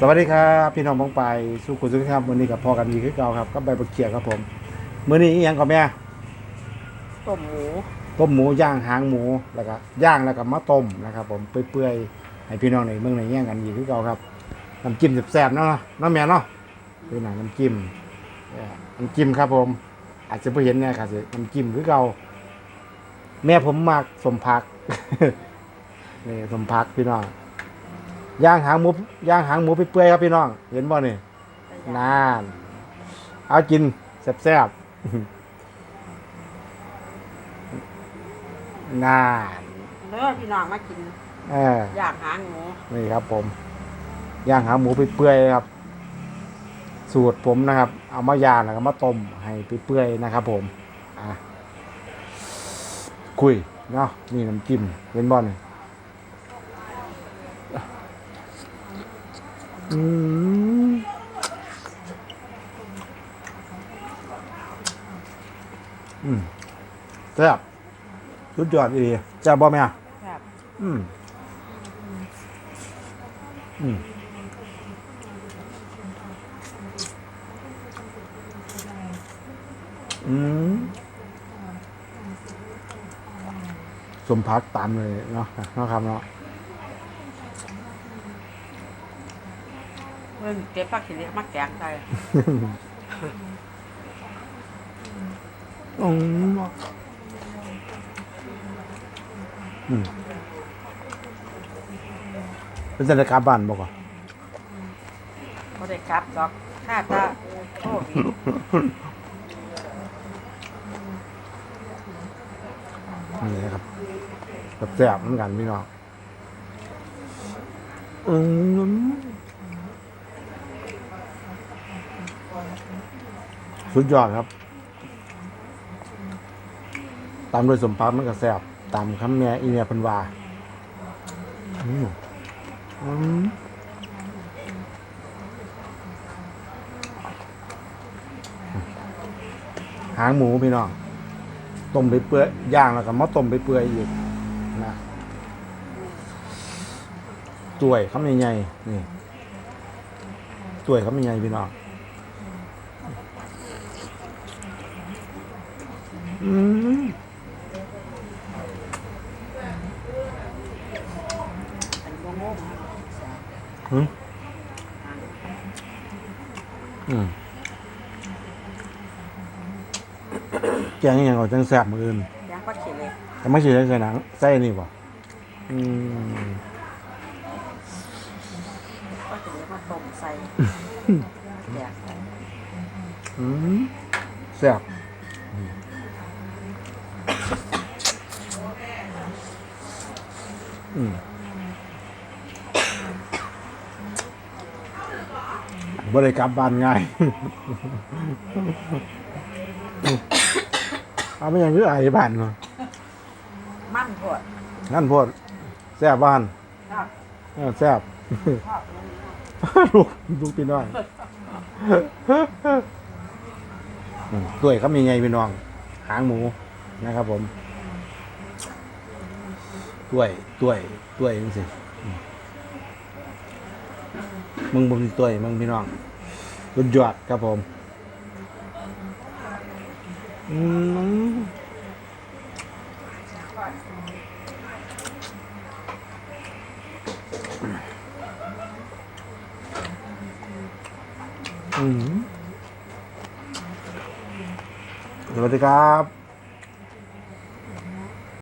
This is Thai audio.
สวัสดีครับพี่น้องบองไปายสุขุมสุขครับวันนี้กับพ่อกันดีคือเก่าครับก็ใบบักเขียครับผมมื้อนี้อีหยังกับแม่ต้มหมูต้มหมูย่างหางหมูแล้วก็ย่างแล้วก็มาต้มนะครับ ผมเปื่อยๆให้พี่น้องในเมืองในแย่งกันดีคือเก่าครับน้ำจิ้มแซ่บๆเนาะเน้องแม่เนาะคือหนังน้ำจิ้มเอ่อน้ำจิ้มครับผม อาจจะเพิ่เห็นเนี่ยครับสิน้ำจิ้มคือเก่าแม่ผมมักสมพักนี่สมพักพี่น้อง ย่างหางหมูย่างหางหมูเปื่อยๆครับพี่น้อง เห็นบ่นี่นาน เอากินแซ่บๆนานเนื้อพี่น้องมากินเอออยากหางหมูนี่ครับ ผม ย่างหางหมูไปเปื่อยๆครับ สูตรผมนะครับ เอามาย่างแล้วก็มาต้มให้ไปเปื่อยๆนะครับ ผม อะคุยเนาะนี่น้ำจิ้มเป็นบอลนี่ อืมอืมแซ่บสุดยอดดีแซ่บบ่แม่ครับอืมอืมอืมสมพักตามเลยเนาะเนาะครับเนาะ พิ่นเก็บผักขี้เหล็กมาแกงใส่อืมอืมเป็นจะได้กลับบ้านบอกว่าบ่ได้กลับดอกถ้าจะโควิดนี่นะครับแบบแซ่บเหมือนกันพี่น้องอืม สุดยอดครับตามด้วยสมปักมันก็แซ่บตามคำแม่อีเมียพันวาอืมอืมหางหมูพี่น้องต้มไปเปื่อยย่างแล้วก็มาต้มไปเปื่อยอีกนะตัวยเขาใหญ่ๆนี่ตัวยเขาใหญ่ๆพี่น้อง อืมเป็นโง่ๆอืมอืมแกงอหย่างก่อนจังแซ่บมืออื่นแกงผักขี้เหล็กแต่ไม่ใช่ใส่หนังใส่นี่ป่ะอืมผักขี้เหล็กมาต้มใส่แกงใส่อืมแซ่บอืม บริกรรมบานง่าย เอาไม่อยังคือไอ้บ้านเนาะมันโพดงั้นโพดแซ่บบ้านครับเออแซ่บ ชอบลูกลูกพี่น้องอืมด้วยครับมีไงพี่น้อง หางหมูนะครับผม ด้วยด้วยด้วยจังสิมมึงบ่มีด้วยมึงพี่น้องรุนยอดครับผมอืมอืมสวัสดีครับ